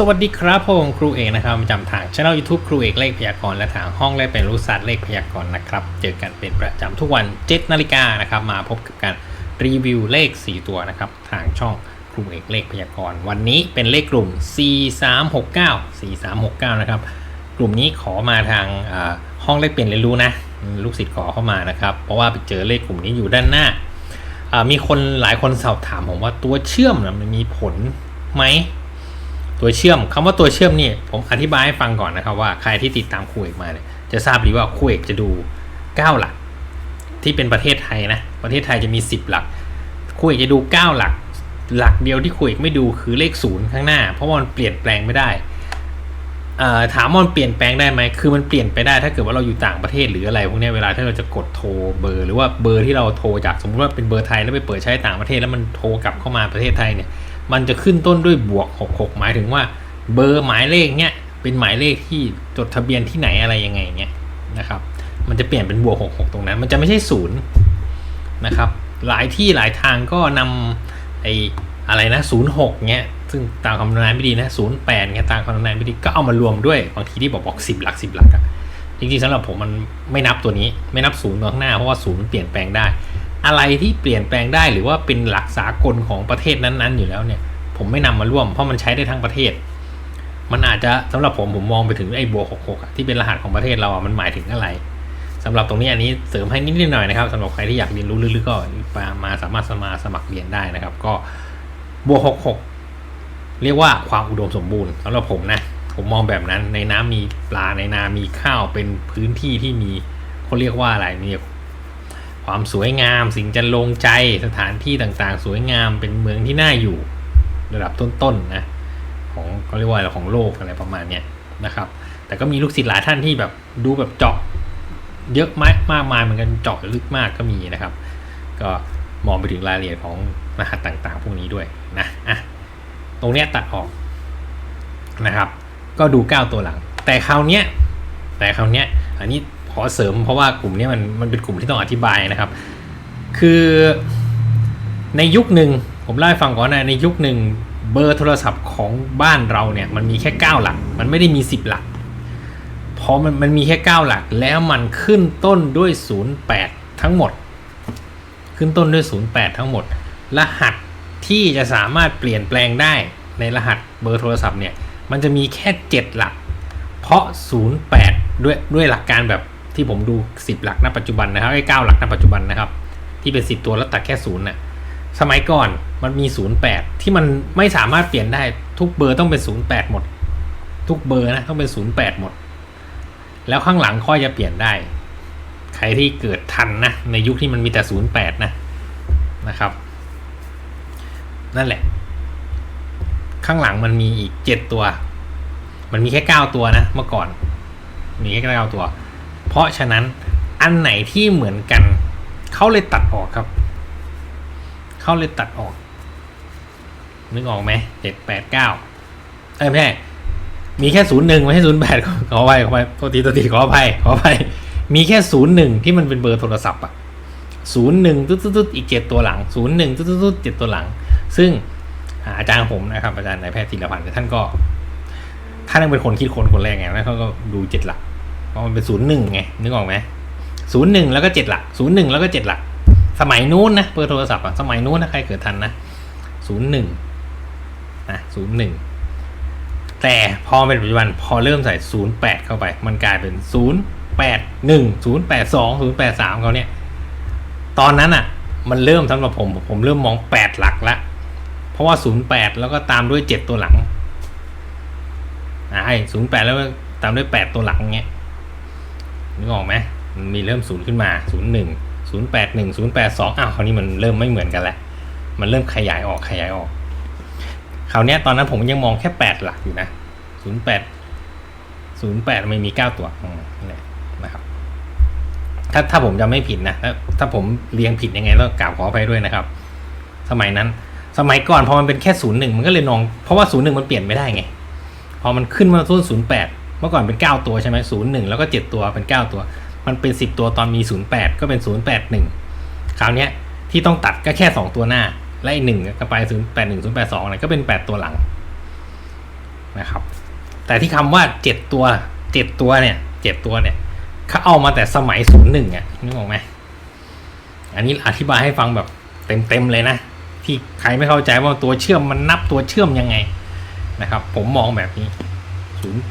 สวัสดีครับผมครูเอกนะครับประจำทางช่อง YouTube ครูเอกเลขพยากรณ์และทางห้องเลขเป็นรู้ศาสตร์เลขพยากรณ์นะครับ เจอกันเป็นประจำทุกวัน7นาฬิกานะครับ มาพบกับการรีวิวเลข 4 ตัวนะครับ ทางช่องครูเอกเลขพยากรณ์ วันนี้เป็นเลขกลุ่ม 4369 4369 นะครับ กลุ่มนี้ขอมาทางห้องเลขเปลี่ยนเรียนรู้นะ ลูกศิษย์ขอเข้ามานะครับ เพราะว่าไปเจอเลขกลุ่มนี้อยู่ด้านหน้าอ่ามีคนหลายคนสอบถามผมว่าตัวเชื่อมนะมันมีผลไหม ตัวเชื่อมคำว่าตัวเชื่อมนี่ผมอธิบายให้ฟังก่อนนะครับว่าใครที่ติดตามครูเอกมาเนี่ยจะทราบดีว่าครูเอกจะดู 9 หลัก ที่เป็นประเทศไทยนะประเทศไทยจะมี 10 หลักครูเอกจะดู 9 หลัก หลักเดียวที่ครูเอกไม่ดูคือเลขศูนย์ข้างหน้า เพราะมันเปลี่ยนแปลงไม่ได้อ่อถามมันเปลี่ยนแปลงได้ไหมคือมันเปลี่ยนไปได้ถ้าเกิดว่าเราอยู่ต่างประเทศหรืออะไรพวกนี้เวลาที่เราจะกดโทรเบอร์ หรือว่าเบอร์ที่เราโทรจากสมมติว่าเป็นเบอร์ไทยแล้วไปเปิดใช้ต่างประเทศแล้วมันโทรกลับเข้ามาประเทศไทยเนี่ย มันจะขึ้นต้นด้วยบวก 66 หมายถึงว่า เบอร์หมายเลขเนี่ยเป็นหมายเลขที่จดทะเบียนที่ไหนอะไรยังไงเนี่ยนะครับ มันจะเปลี่ยนเป็นบวก 66 ตรงนั้น มันจะไม่ใช่ศูนย์นะครับ หลายที่หลายทางก็นำไอ้อะไรนะ 06 เนี่ยซึ่งตามคำนายไม่ดีนะ 08 เนี่ยตามคำนายไม่ดีก็เอามารวมด้วยบางทีที่บอกบอก 10 หลัก 10 หลักอะจริงๆสำหรับผมมันไม่นับตัวนี้ไม่นับศูนย์ตัวข้างหน้าเพราะว่าศูนย์มันเปลี่ยนแปลงได้ อะไรที่เปลี่ยนแปลงได้หรือว่าเป็นหลักสากลของประเทศนั้นๆ อยู่แล้วเนี่ย ผมไม่นำมาร่วมเพราะมันใช้ได้ทั้งประเทศ มันอาจจะสำหรับผมผมมองไปถึงไอ้บวก66อะที่เป็นรหัสของประเทศเราอะมันหมายถึงอะไรสำหรับตรงนี้อันนี้เสริมให้นิดๆหน่อยๆนะครับสำหรับใครที่อยากเรียนรู้ลึกๆก็มามาสามารถสมาสมัครเรียนได้นะครับ ก็บวก66เรียกว่าความอุดมสมบูรณ์สำหรับผมนะผมมองแบบนั้นในน้ำมีปลาในนามีข้าวเป็นพื้นที่ที่มีเขาเรียกว่าอะไรมี ความสวยงาม สิ่งจันลงใจสถานที่ต่างๆ สวยงามเป็นเมืองที่น่าอยู่ ระดับต้นๆนะของเขาเรียกว่าของโลกอะไรประมาณเนี้ยนะครับ แต่ก็มีลูกศิษย์หลายท่านที่แบบดูแบบเจาะเยอะมากมากมายเหมือนกันเจาะลึกมากก็มีนะครับ ก็มองไปถึงรายละเอียดของรหัสต่างๆ พวกนี้ด้วยนะอะตรงเนี้ยตัดออกนะครับ ก็ดู 9 ตัวหลัง แต่คราวเนี้ยแต่คราวเนี้ยอันนี้ อเสริมเพราะว่ากลุ่มนี้มันมันเป็นกลุ่มที่ต้องอธิบายนะครับ คือในยุคหนึ่งผมเล่าให้ฟังก่อนนะในยุคหนึ่งเบอร์โทรศัพท์ของบ้านเราเนี่ยมันมีแค่ 9 หลัก มันไม่ได้มี 10 หลัก เพราะมันมันมีแค่ 9 หลักแล้วมันขึ้นต้นด้วย 08 ทั้งหมด ขึ้นต้นด้วย 08 ทั้งหมด รหัสที่จะสามารถเปลี่ยนแปลงได้ในรหัสเบอร์โทรศัพท์เนี่ยมันจะมีแค่ 7 หลัก เพราะ 08 ด้วยด้วยหลักการแบบ ที่ผมดู 10 หลักณปัจจุบันนะครับไอ้9หลักณปัจจุบันนะครับ ที่เป็น 10 ตัวแล้วตัดแค่ศูนย์น่ะสมัยก่อนมันมี 08 ที่มันไม่สามารถเปลี่ยนได้ทุกเบอร์ต้องเป็น 08 หมด ทุกเบอร์นะต้องเป็น 08 หมด แล้วข้างหลังค่อยจะเปลี่ยนได้ ใครที่เกิดทันนะ ในยุคที่มันมีแต่ 08 นะนะครับ นั่นแหละ ข้างหลังมันมีอีก 7 ตัว มันมีแค่ 9 ตัวนะ เมื่อก่อน มีแค่ 9 ตัว เพราะฉะนั้นอันไหนที่เหมือนกัน เขาเลยตัดออกครับ เขาเลยตัดออก นึกออกไหมเจ็ดแปดเก้าเอ้ไม่ใช่มีแค่ศูนย์หนึ่งไม่ใช่ศูนย์แปดขออภัยขออภัยโทษทีโทษทีขออภัยขออภัยมีแค่ศูนย์หนึ่งที่มันเป็นเบอร์โทรศัพท์อะศูนย์หนึ่งตุ๊ดตุ๊ดตุ๊ดอีกเจ็ดตัวหลังศูนย์หนึ่งตุ๊ดตุ๊ดตุ๊ดเจ็ดตัวหลัง ซึ่งอาอาจารย์ผมนะครับอาจารย์นายแพทย์ธีรพันธ์ท่านก็ท่านเป็นคนคิดคนคนแรกไงแล้วเขาก็ดูเจ็ดหลัก เพราะมันเป็นศูนย์หนึ่งไงนึกออกไหมศูนย์หนึ่งแล้วก็เจ็ดหลักศูนย์หนึ่งแล้วก็เจ็ดหลัก สมัยนู้นนะเบอร์โทรศัพท์อะสมัยนู้นนะใครเกิดทันนะศูนย์หนึ่งนะศูนย์หนึ่งแต่พอเป็นปัจจุบันพอเริ่มใส่ศูนย์แปดเข้าไป มันกลายเป็นศูนย์แปดหนึ่งศูนย์แปดสองศูนย์แปดสามเขาเนี่ย ตอนนั้นอะมันเริ่มสำหรับผมผมเริ่มมองแปดหลักละเพราะว่าศูนย์แปดแล้วก็ตามด้วยเจ็ดตัวหลังอ่าศูนย์แปดแล้วตามด้วยแปดตัวหลังเงี้ย นึกออกไหมมันมีเริ่มศูนย์ขึ้นมาศูนย์หนึ่งศูนย์แปดหนึ่งศูนย์แปดสองอ้าวคราวนี้มันเริ่มไม่เหมือนกันแล้วมันเริ่มขยายออกขยายออกคราวนี้ตอนนั้นผมยังมองแค่แปดหลักอยู่นะศูนย์แปดศูนย์แปดไม่มีเก้าตัวนั่นะครับ ถ้าถ้าผมจะไม่ผิดนะถ้าถ้าผมเรียงผิดยังไงต้องกราบขออภัยด้วยนะครับ สมัยนั้น สมัยก่อนพอมันเป็นแค่ศูนย์หนึ่งมันก็เลยนอง เพราะว่าศูนย์หนึ่งมันเปลี่ยนไม่ได้ไง พอมันขึ้นมาต้นศูนย์แปด เมื่อก่อนเป็นเก้าตัวใช่ไหมศูนย์หนึ่งแล้วก็เจ็ดตัวเป็นเก้าตัว มันเป็นสิบตัวตอนมีศูนย์แปดก็เป็นศูนย์แปดหนึ่งคราวนี้ที่ต้องตัดก็แค่สองตัวหน้า และอีกหนึ่งก็ไปศูนย์แปดหนึ่งศูนย์แปดสองอะไรก็เป็นแปดตัวหลังนะครับ แต่ที่คำว่าเจ็ดตัวเจ็ดตัวเนี่ยเจ็ดตัวเนี่ยเขาเอามาแต่สมัยศูนย์หนึ่งอะนึกออกไหมอันนี้อธิบายให้ฟังแบบเต็มๆเลยนะ ที่ใครไม่เข้าใจว่าตัวเชื่อมมันนับตัวเชื่อมยังไงนะครับ ผมมองแบบนี้ศูนย์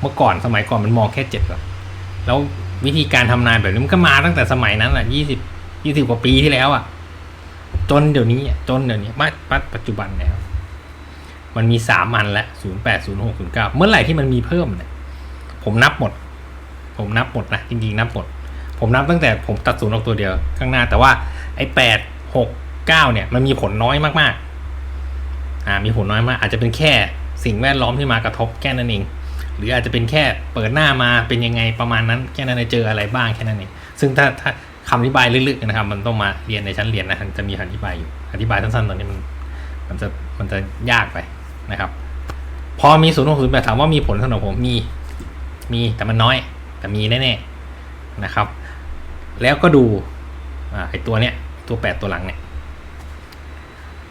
เมื่อก่อนสมัยก่อนมันมองแค่เจ็ดก่อแล้ววิธีการทำนายแบบนี้มันก็มาตั้งแต่สมัยนั้นแหละยี่สิบยี่สิบกว่าปีที่แล้วอะ จนเดี๋ยวนี้จนเดี๋ยวนี้มาปัจจุบันแล้ว มันมีสามอันละศูนย์แปดศูนย์หกศูนย์เก้าเมื่อไหร่ที่มันมีเพิ่มเนี่ยผมนับหมด ผมนับหมดนะจริงๆนับหมด ผมนับตั้งแต่ผมตัดศูนย์ออกตัวเดียวข้างหน้า แต่ว่าไอ้แปดหกเก้าเนี่ย มันมีผลน้อยมากๆ อ่า มีผลน้อยมาก อาจจะเป็นแค่สิ่งแวดล้อมที่มากระทบแค่นั้นเอง หรืออาจจะเป็นแค่เปิดหน้ามาเป็นยังไงประมาณนั้นแค่นั้นเองเจออะไรบ้างแค่นั้นเองซึ่งถ้าถ้าคำอธิบายลึกๆนะครับ มันต้องมาเรียนในชั้นเรียนนะมันจะมีคำอธิบายอยู่อธิบายสั้นๆตอนนี้มันมันจะมันจะยากไปนะครับ พอมีศูนย์หกศูนย์แปดถามว่ามีผลสำหรับผมมีมีแต่มันน้อย แต่มีแน่ๆนะครับ แล้วก็ดูอ่าไอตัวเนี้ยตัวแปดตัวหลังเนี่ย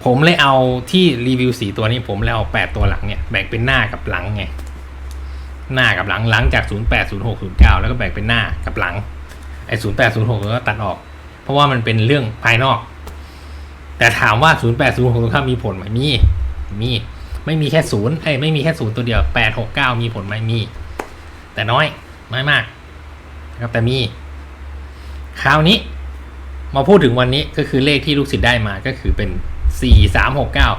ผมเลยเอาที่รีวิวสีตัวนี้ผมเลยเอาแปดตัวหลังเนี่ยแบ่งเป็นหน้ากับหลังไง หน้ากับหลังหลังจากศูนย์แปดศูนย์หกศูนย์เก้าแล้วก็แบ่งเป็นหน้ากับหลังไอ้ศูนย์แปดศูนย์หกก็ตัดออก เพราะว่ามันเป็นเรื่องภายนอก แต่ถามว่าศูนย์แปดศูนย์หกศูนย์เก้ามีผลไหมมีมีไม่มีแค่ศูนย์เอ้ไม่มีแค่ศูนย์ตัวเดียวแปดหกเก้ามีผลไหมมี แต่น้อยน้อยมากนะครับแต่มีคราวนี้มาพูดถึงวันนี้ก็คือเลขที่ลูกศิษย์ได้มาก็คือเป็นสี่สามหกเก้า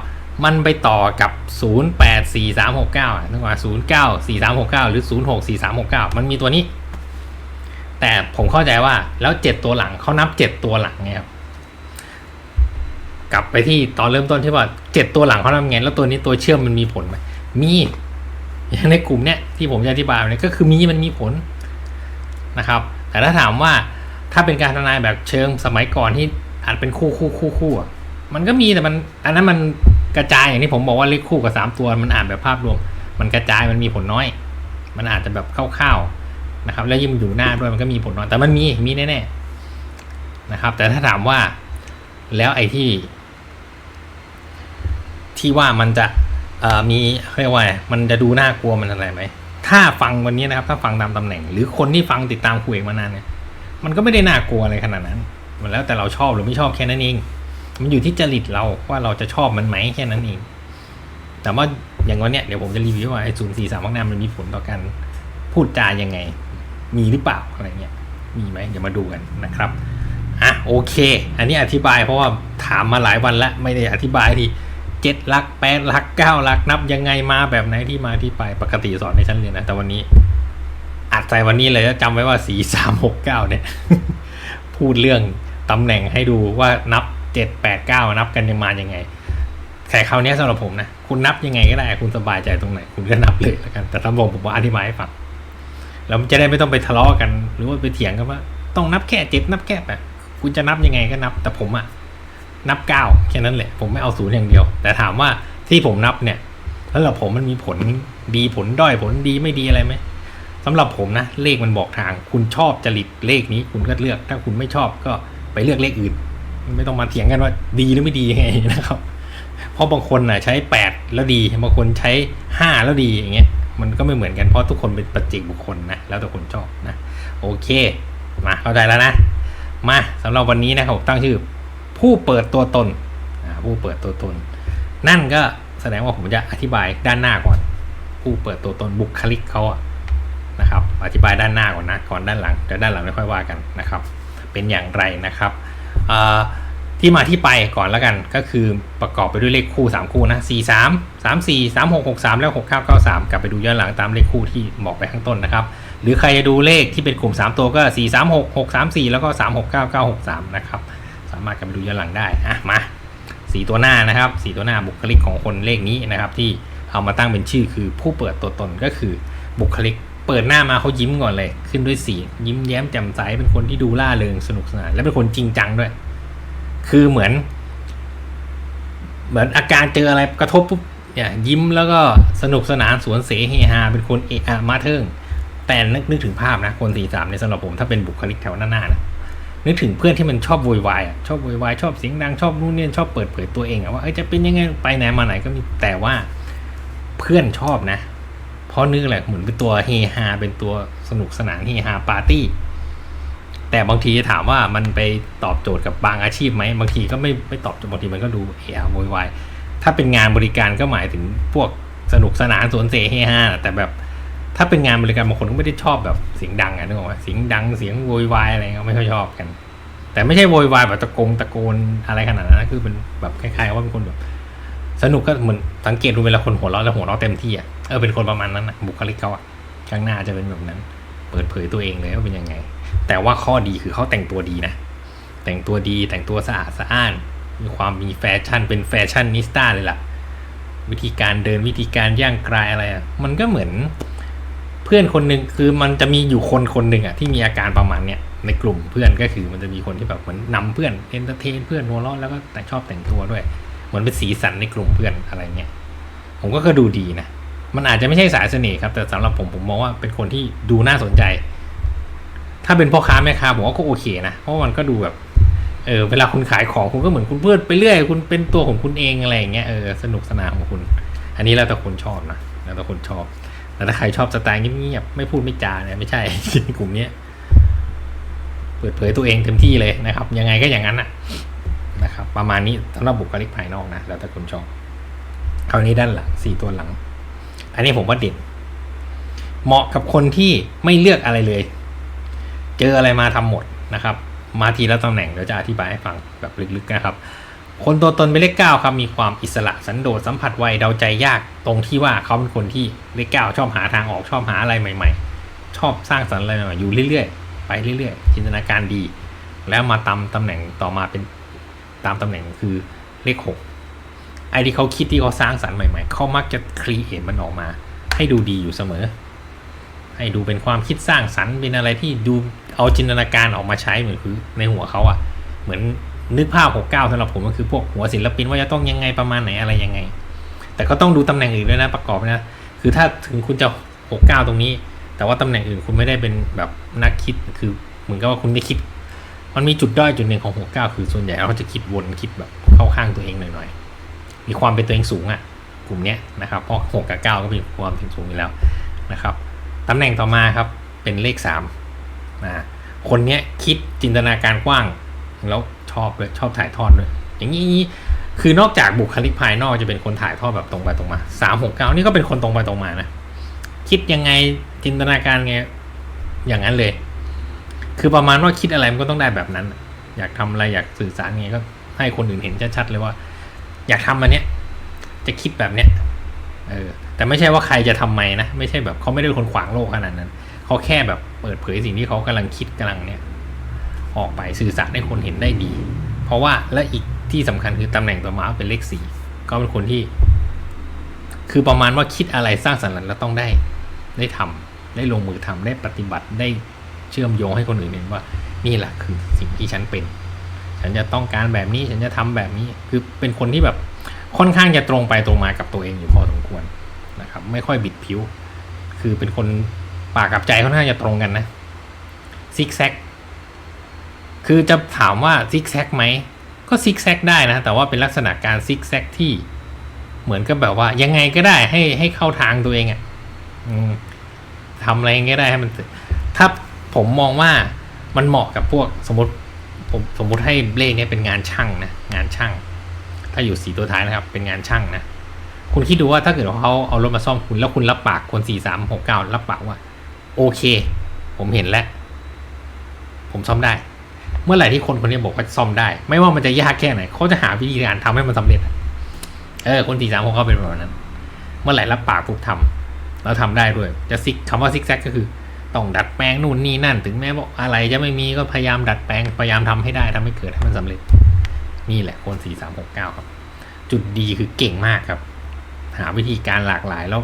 มันไปต่อกับศูนย์แปดสี่สามหกเก้านึกว่าศูนย์เก้าสี่สามหกเก้าหรือศูนย์หกสี่สามหกเก้ามันมีตัวนี้ แต่ผมเข้าใจว่าแล้วเจ็ดตัวหลังเขานับเจ็ดตัวหลังไงครับ กลับไปที่ตอนเริ่มต้นที่ว่าเจ็ดตัวหลังเขาทำไง แล้วตัวนี้ตัวเชื่อมมันมีผลไหมมีอย่างในกลุ่มเนี้ยที่ผมจะอธิบายเนี่ยก็คือมีมันมีผลนะครับ แต่ถ้าถามว่าถ้าเป็นการทนายแบบเชิงสมัยก่อนที่อาจเป็นคู่คู่คู่คู่อะมันก็มีแต่มันอันนั้นมัน กระจายอย่างที่ผมบอกว่าเลขคู่กับสามตัวมันอ่านแบบภาพรวม มันกระจายมันมีผลน้อย มันอาจจะแบบคร่าวๆนะครับ แล้วยิ่งมันอยู่หน้าด้วยมันก็มีผลน้อยแต่มันมีมีแน่ๆนะครับ แต่ถ้าถามว่าแล้วไอ้ที่ ที่ว่ามันจะมีเรียกว่าไงมันจะดูน่ากลัวมันอะไรไหมถ้าฟังวันนี้นะครับ ถ้าฟังตามตำแหน่ง หรือคนที่ฟังติดตามครูเอกมานานเนี่ยมันก็ไม่ได้น่ากลัวอะไรขนาดนั้น มันแล้วแต่เราชอบหรือไม่ชอบแค่นั้นเอง มันอยู่ที่จริตเราว่าเราจะชอบมันไหมแค่นั้นเอง แต่ว่าอย่างวันเนี้ยเดี๋ยวผมจะรีวิวว่าไอ้ศูนย์สี่สามพักนามมันมีผลต่อการพูดจายังไง มีหรือเปล่าอะไรเงี้ย มีไหมเดี๋ยวมาดูกันนะครับอะโอเค อันนี้อธิบายเพราะว่าถามมาหลายวันแล้วไม่ได้อธิบายทีเจ็ดลักแปดลักเก้าลักนับยังไงมาแบบไหนที่มาที่ไปปกติสอนในชั้นเรียนนะ แต่วันนี้อัดใจวันนี้เลยจำไว้ว่าสี่สามหกเก้าเนี่ย พูดเรื่องตำแหน่งให้ดูว่านับ เจ็ดแปดเก้านับกันยังมายังไงแต่คราวนี้สำหรับผมนะ คุณนับยังไงก็ได้ คุณสบายใจตรงไหน คุณก็นับเลยแล้วกัน แต่ตำรวจผมว่าอธิบายให้ฟังแล้วจะได้ไม่ต้องไปทะเลาะกัน หรือว่าไปเถียงกันว่า ต้องนับแค่เจ็ดนับแค่แปดคุณจะนับยังไงก็นับ แต่ผมอะนับเก้าแค่นั้นแหละ ผมไม่เอาศูนย์อย่างเดียว แต่ถามว่าที่ผมนับเนี่ยแล้วเราผมมันมีผลดีผลด้อยผลดีไม่ดีอะไรไหมสำหรับผมนะ เลขมันบอกทาง คุณชอบจริตเลขนี้คุณก็เลือก ถ้าคุณไม่ชอบก็ไปเลือกเลขอื่น ไม่ต้องมาเถียงกันว่าดีหรือไม่ดียังไงนะครับ เพราะบางคนน่ะใช้แปดแล้วดีบางคนใช้ห้าแล้วดีอย่างเงี้ยมันก็ไม่เหมือนกันเพราะทุกคนเป็นปัจเจกบุคคลนะแล้วแต่คนชอบนะโอเคมาเข้าใจแล้วนะ มาสำหรับวันนี้นะครับตั้งชื่อ ผู้เปิดตัวตนผู้เปิดตัวตน นั่นก็แสดงว่าผมจะอธิบายด้านหน้าก่อน ผู้เปิดตัวตนบุคลิกเขาอะนะครับ อธิบายด้านหน้าก่อนนะก่อนด้านหลังแต่ด้านหลังไม่ค่อยว่ากันนะครับ เป็นอย่างไรนะครับ ที่มาที่ไปก่อนแล้วกันก็คือประกอบไปด้วยเลขคู่ 3 คู่นะ4 3 3 4 3 6 6 3 แล้ว 6 9 9 3 กลับไปดูย้อนหลังตามเลขคู่ที่บอกไปข้างต้นนะครับ หรือใครจะดูเลขที่เป็นกลุ่ม 3 ตัวก็ 4 3 6 6 3 4 แล้วก็ 3 6 9 9 6 3 นะครับ สามารถกลับไปดูย้อนหลังได้อะมาสีตัวหน้านะครับสีตัวหน้าบุคลิกของคนเลขนี้นะครับที่เอามาตั้งเป็นชื่อคือผู้เปิดตัวตนก็คือบุคลิก เปิดหน้ามาเขายิ้มก่อนเลย ขึ้นด้วยสียิ้มแย้มแจ่มใสเป็นคนที่ดูล่าเริงสนุกสนานและเป็นคนจริงจังด้วย คือเหมือน เหมือนอาการเจออะไรกระทบปุ๊บเนี่ยยิ้มแล้วก็สนุกสนานสวนเสเฮฮาเป็นคนเอะอมาเทิงแต่นึกนึกถึงภาพนะคนสี่สามในสำหรับผมถ้าเป็นบุคลิกแถวหน้าๆนะนึกถึงเพื่อนที่มันชอบโวยวายชอบโวยวายชอบเสียงดังชอบนู่นนี่ชอบเปิดเผยตัวเองอะว่าจะเป็นยังไงไปไหนมาไหนก็มีแต่ว่าเพื่อนชอบนะ เพราะนึกแหละเหมือนเป็นตัวเฮฮาเป็นตัวสนุกสนานเฮฮาปาร์ตี้ แต่บางทีถามว่ามันไปตอบโจทย์กับบางอาชีพไหมบางทีก็ไม่ไม่ตอบโจทย์บางทีมันก็ดูเอะอะโวยวายถ้าเป็นงานบริการก็หมายถึงพวกสนุกสนานสวนเสเฮฮาแต่แบบถ้าเป็นงานบริการบางคนก็ไม่ได้ชอบแบบเสียงดังอะนึกออกไหมเสียงดังเสียงโวยวายอะไรก็ไม่ค่อยชอบกัน แต่ไม่ใช่โวยวายแบบตะโกงตะโกนอะไรขนาดนั้นคือเป็นแบบคล้ายๆว่าเป็นคนแบบ สนุกก็เหมือนสังเกตดูเวลาคนหัวเราะแล้วหัวเราะเต็มที่อะเออเป็นคนประมาณนั้นนะบุคลิกเขาอะข้างหน้าจะเป็นแบบนั้น เปิดเผยตัวเองเลยว่าเป็นยังไง แต่ว่าข้อดีคือเขาแต่งตัวดีนะ แต่งตัวดีแต่งตัวสะอาดสะอ้าน มีความมีแฟชั่นเป็นแฟชั่นนิสต้าเลยล่ะ วิธีการเดินวิธีการย่างกรายอะไรอะมันก็เหมือน เพื่อนคนหนึ่งคือมันจะมีอยู่คนคนหนึ่งอะที่มีอาการประมาณเนี้ยในกลุ่มเพื่อนก็คือมันจะมีคนที่แบบเหมือนนำเพื่อนเอนเตอร์เทนเพื่อนหัวเราะแล้วก็แต่ชอบแต่งตัวด้วย เหมือนเป็นสีสันในกลุ่มเพื่อนอะไรเงี้ยผมก็ก็ดูดีนะ มันอาจจะไม่ใช่สายเสน่ห์ครับ แต่สำหรับผมผมมองว่าเป็นคนที่ดูน่าสนใจ ถ้าเป็นพ่อค้าแม่ค้าผมว่าก็โอเคนะ เพราะมันก็ดูแบบ เออเวลาคุณขายของคุณก็เหมือนคุณเพื่อนไปเรื่อย คุณเป็นตัวของคุณเองอะไรอย่างเงี้ย เออสนุกสนานของคุณ อันนี้แล้วแต่คนชอบนะ แล้วแต่คนชอบ แต่ถ้าใครชอบสไตล์เงียบๆ ไม่พูดไม่จาเนี่ยไม่ใช่กลุ่มเนี้ย เปิดเผยตัวเองเต็มที่เลยนะครับ ยังไงก็อย่างนั้นน่ะ นะครับ ประมาณนี้สำหรับบุคลิกภายนอกนะ แล้วแต่คนชอบคราวนี้ด้านหลังสี่ตัวหลัง อันนี้ผมว่าเด่น เหมาะกับคนที่ไม่เลือกอะไรเลย เจออะไรมาทำหมดนะครับ มาทีละตำแหน่งเดี๋ยวจะอธิบายให้ฟังแบบลึกๆนะครับ คนตัวตนเป็นเลขเก้าครับ มีความอิสระสันโดษสัมผัสไวเดาใจยากตรงที่ว่าเขาเป็นคนที่เลขเก้าชอบหาทางออกชอบหาอะไรใหม่ ๆ ชอบสร้างสรรค์อะไรใหม่ๆอยู่เรื่อยๆไปเรื่อยๆ จินตนาการดี แล้วมาตำตำแหน่งต่อมาเป็น ตามตำแหน่งคือเลขหกไอ้ที่เขาคิดที่เขาสร้างสรรค์ใหม่ๆเขามักจะครีเอทมันออกมา ให้ดูดีอยู่เสมอ ให้ดูเป็นความคิดสร้างสรรค์เป็นอะไรที่ดูเอาจินตนาการออกมาใช้เหมือนคือในหัวเขาอะเหมือนนึกภาพหกเก้าสำหรับผมก็คือพวกหัวศิลปินว่าจะต้องยังไงประมาณไหนอะไรยังไง แต่ก็ต้องดูตำแหน่งอื่นด้วยนะประกอบนะคือถ้าถึงคุณจะหกเก้าตรงนี้ แต่ว่าตำแหน่งอื่นคุณไม่ได้เป็นแบบนักคิดคือเหมือนกับว่าคุณได้คิด มันมีจุดด้อยจุดหนึ่งของ69คือส่วนใหญ่เราจะคิดวนคิดแบบเข้าข้างตัวเองหน่อยๆ มีความเป็นตัวเองสูงอะ่ะกลุ่มเนี้ยนะครับเพราะ6กับ9ก็มีความเป็นสูงอยู่แล้วนะครับตำแหน่งต่อมาครับเป็นเลข3นะคนเนี้ยคิดจินตนาการกว้าง แล้วชอบเลยชอบถ่ายทอดด้วยอย่างนี้คือนอกจากบุคลิกภายนอกจะเป็นคนถ่ายทอดแบบตรงไปตรงมา3 6 9นี่ก็เป็นคนตรงไปตรงมานะคิดยังไงจินตนาการไงอย่างนั้นเลย คือประมาณว่าคิดอะไรมันก็ต้องได้แบบนั้น อยากทำอะไรอยากสื่อสารไงก็ให้คนอื่นเห็นชัดๆเลยว่า อยากทำอันเนี้ย จะคิดแบบเนี้ยเออแต่ไม่ใช่ว่าใครจะทำไมนะ ไม่ใช่แบบเขาไม่ได้คนขวางโลกขนาดนั้นเขาแค่แบบเปิดเผยสิ่งที่เขากำลังคิดกำลังเนี้ยออกไปสื่อสารให้คนเห็นได้ดี เพราะว่าและอีกที่สำคัญคือตำแหน่งต่อมาเป็นเลขสี่ก็เป็นคนที่ คือประมาณว่าคิดอะไรสร้างสรรค์แล้วต้องได้ ได้ทำได้ลงมือทำได้ปฏิบัติได้ เชื่อมโยงให้คนอื่นเห็นว่า นี่แหละคือสิ่งที่ฉันเป็น ฉันจะต้องการแบบนี้ฉันจะทำแบบนี้คือเป็นคนที่แบบค่อนข้างจะตรงไปตรงมากับตัวเองอยู่พอสมควรนะครับ ไม่ค่อยบิดผิว คือเป็นคนปากกับใจค่อนข้างจะตรงกันนะซิกแซกคือจะถามว่าซิกแซกไหมก็ซิกแซกได้นะ แต่ว่าเป็นลักษณะการซิกแซกที่เหมือนกับแบบว่ายังไงก็ได้ให้ให้เข้าทางตัวเองอะ่ะทำอะไรก็ได้ให้มัน ผมมองว่ามันเหมาะกับพวกสมมติผมสมมติให้เลขเนี้ยเป็นงานช่างนะงานช่าง ถ้าอยู่สีตัวท้ายนะครับ เป็นงานช่างนะคุณคิดดูว่าถ้าเกิดเขาเอารถมาซ่อมคุณแล้วคุณรับปากคนสี่สามหกเก้ารับปากว่า โอเค ผมเห็นแล้ว ผมซ่อมได้ เมื่อไหร่ที่คนคนนี้บอกว่าซ่อมได้ ไม่ว่ามันจะยากแค่ไหนเขาจะหาวิธีการทำให้มันสำเร็จเออคนสี่สามหกเก้าเป็นแบบนั้น เมื่อไหร่รับปากปุ๊บทำแล้วทำได้ด้วย จะซิกคำว่าซิกแซกก็คือ ต้องดัดแปลงนู่นนี่นั่น ถึงแม้บอกอะไรจะไม่มีก็พยายามดัดแปลงพยายามทำให้ได้ทำให้เกิดให้มันสำเร็จ นี่แหละคนสี่สามหกเก้าครับ จุดดีคือเก่งมากครับ หาวิธีการหลากหลายแล้ว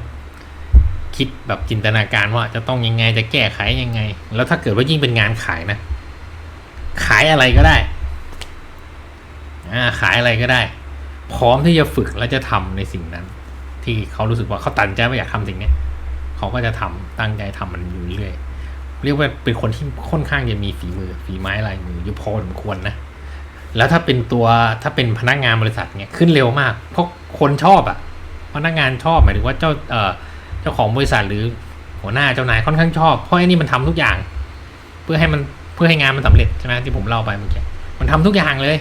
คิดแบบจินตนาการว่าจะต้องยังไงจะแก้ไขยังไง แล้วถ้าเกิดว่ายิ่งเป็นงานขายนะ ขายอะไรก็ได้อ่าขายอะไรก็ได้ พร้อมที่จะฝึกและจะทำในสิ่งนั้น ที่เขารู้สึกว่าเขาตัดใจว่าอยากทำสิ่งนี้ เขาก็จะทำตั้งใจทำมันอยู่เรื่อยเรียกว่าเป็นคนที่ค่อนข้างจะมีฝีมือฝีไม้ลายมืออยู่พอสมควรนะแล้วถ้าเป็นตัวถ้าเป็นพนักงานบริษัทเนี่ยขึ้นเร็วมาก เพราะคนชอบอะ่ะ พนักงานชอบหมายถึงว่าเจ้าเอ่อเจ้าของบริษัทหรือหัวหน้าเจ้านายค่อนข้างชอบเพราะไอ้นี่มันทำทุกอย่าง เพื่อให้มันเพื่อให้งานมันสำเร็จใช่ไหมที่ผมเล่าไปเมื่อกี้มันทำทุกอย่างเลย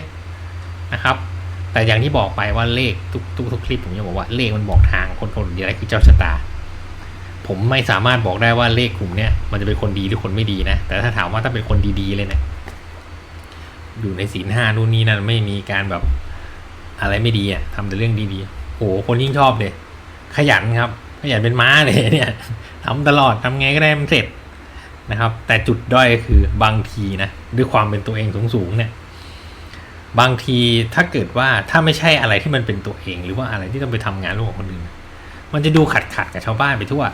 นะครับ แต่อย่างที่บอกไปว่าเลขทุกทุกทุกคลิปผมจะบอกว่าเลขมันบอกทางคนคนเดียวคือเจ้าชะตา ผมไม่สามารถบอกได้ว่าเลขกลุ่มเนี้ยมันจะเป็นคนดีหรือคนไม่ดีนะ แต่ถ้าถามว่าถ้าเป็นคนดีๆเลยเนี่ยอยู่ในศีลห้านู่นนี่นั่นไม่มีการแบบอะไรไม่ดีอะทำแต่เรื่องดีๆโอ้โหคนยิ่งชอบเลยขยันครับ ขยันเป็นม้าเลยเนี่ยทำตลอดทำไงก็ได้มันเสร็จนะครับ แต่จุดด้อยก็คือบางทีนะด้วยความเป็นตัวเองสูงๆเนี่ยบางทีถ้าเกิดว่าถ้าไม่ใช่อะไรที่มันเป็นตัวเอง หรือว่าอะไรที่ต้องไปทำงานร่วมกับคนอื่น มันจะดูขัดขัดกับชาวบ้านไปทั่ว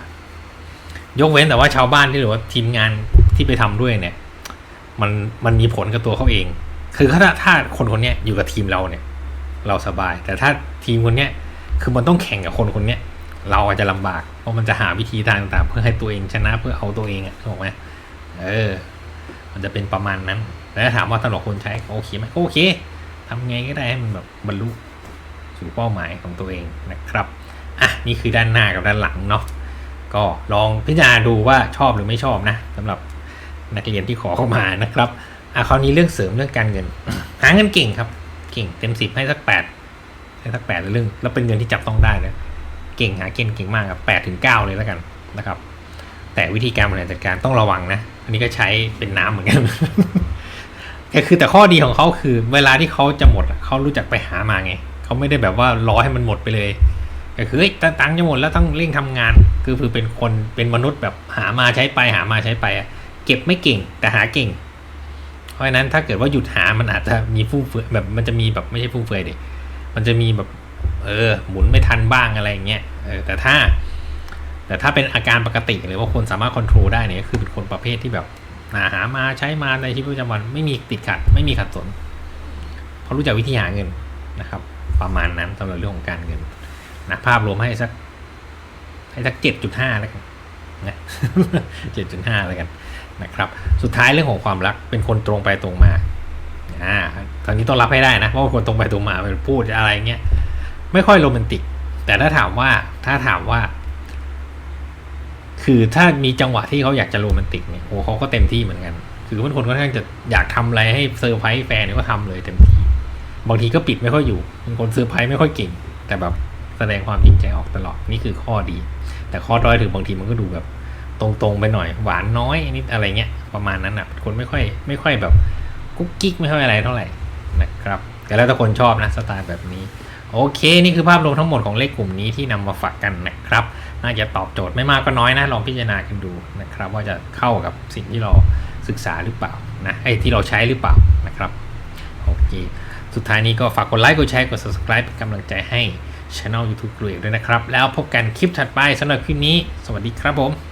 ยกเว้นแต่ว่าชาวบ้านที่หรือว่าทีมงานที่ไปทำด้วยเนี่ย มันมันมีผลกับตัวเขาเอง คือถ้าถ้าคนคนนี้อยู่กับทีมเราเนี่ย เราสบาย แต่ถ้าทีมคนนี้คือมันต้องแข่งกับคนคนนี้เราอาจจะลำบาก เพราะมันจะหาวิธีทางต่างๆเพื่อให้ตัวเองชนะเพื่อเอาตัวเองอะถูกไหมเออ มันจะเป็นประมาณนั้นแต่ถ้าถามว่าตลกคนใช้โอเคไหมโอเคทำไงก็ได้ให้มันแบบบรรลุสู่เป้าหมายของตัวเองนะครับ อะ นี่คือด้านหน้ากับด้านหลังเนาะ ก็ลองพิจารณาดูว่าชอบหรือไม่ชอบนะสำหรับนักเรียนที่ขอเข้ามานะครับอะคราวนี้เรื่องเสริมเรื่องการเงิน หาเงินเก่งครับ เก่งเต็มสิบให้สักแปดให้สักแปดเรื่อง แล้วเป็นเงินที่จับต้องได้นะเก่งหาเกณฑ์เก่งมากครับแปดถึงเก้าเลยแล้วกันนะครับ แต่วิธีการบริหารจัดการต้องระวังนะ อันนี้ก็ใช้เป็นน้ำเหมือนกันก็คือแต่ข้อดีของเขาคือ เวลาที่เขาจะหมดเขารู้จักไปหามาไงเขาไม่ได้แบบว่ารอให้มันหมดไปเลย ก็คือเฮ้ยตังค์จะหมดแล้วต้องเร่งทำงานคือคือเป็นคนเป็นมนุษย์แบบหามาใช้ไปหามาใช้ไปอะเก็บไม่เก่งแต่หาเก่ง เพราะฉะนั้นถ้าเกิดว่าหยุดหามันอาจจะมีฟุ่มเฟือยแบบมันจะมีแบบไม่ใช่ฟุ่มเฟือยดิมันจะมีแบบ เออ หมุนไม่ทันบ้างอะไรอย่างเงี้ยเออแต่ถ้า แต่ถ้าเป็นอาการปกติหรือว่าคนสามารถควบคุมได้เนี่ยก็คือเป็นคนประเภทที่แบบหาหามาใช้มาในชีวิตประจำวันไม่มีติดขัด ไม่มีขัดสนเพราะรู้จักวิธีหาเงินนะครับ ประมาณนั้นสำหรับเรื่องของการเงิน นะภาพรวมให้สัก ให้สักเจ็ดจุดห้าแล้วกันนะเจ็ดจุดห้าแล้วกันนะครับ สุดท้ายเรื่องของความรักเป็นคนตรงไปตรงมาอ่าตอนนี้ต้องรับให้ได้นะเพราะคนตรงไปตรงมาเป็นพูดอะไรเงี้ยไม่ค่อยโรแมนติก แต่ถ้าถามว่าถ้าถามว่า คือถ้ามีจังหวะที่เขาอยากจะโรแมนติกเนี่ยโอ้เขาก็เต็มที่เหมือนกัน คือเป็นคนค่อนข้างจะอยากทำอะไรให้เซอร์ไพรส์แฟนเนี่ยก็ทำเลยเต็มที่บางทีก็ปิดไม่ค่อยอยู่เป็นคนเซอร์ไพรส์ไม่ค่อยเก่ง แต่แบบ แสดงความจริงใจออกตลอดนี่คือข้อดี แต่ข้อด้อยถึงบางทีมันก็ดูแบบตรงๆไปหน่อย หวานน้อยนิดอะไรเงี้ยประมาณนั้นอะคนไม่ค่อยไม่ค่อยแบบกุ๊กกิ๊กไม่ค่อยอะไรเท่าไหร่นะครับ แต่แล้วแต่คนชอบนะสไตล์แบบนี้ โอเคนี่คือภาพรวมทั้งหมดของเลขกลุ่มนี้ที่นำมาฝากกันนะครับ น่าจะตอบโจทย์ไม่มากก็น้อยนะลองพิจารณากันดูนะครับ ว่าจะเข้ากับสิ่งที่เราศึกษาหรือเปล่านะไอ้ที่เราใช้หรือเปล่านะครับโอเคสุดท้ายนี้ก็ฝากกดไลค์กดแชร์กด subscribe เป็นกำลังใจให้ ช่อง YouTube กลุ่ยด้วยนะครับ แล้วพบกันคลิปถัดไปสำหรับคลิปนี้ สวัสดีครับผม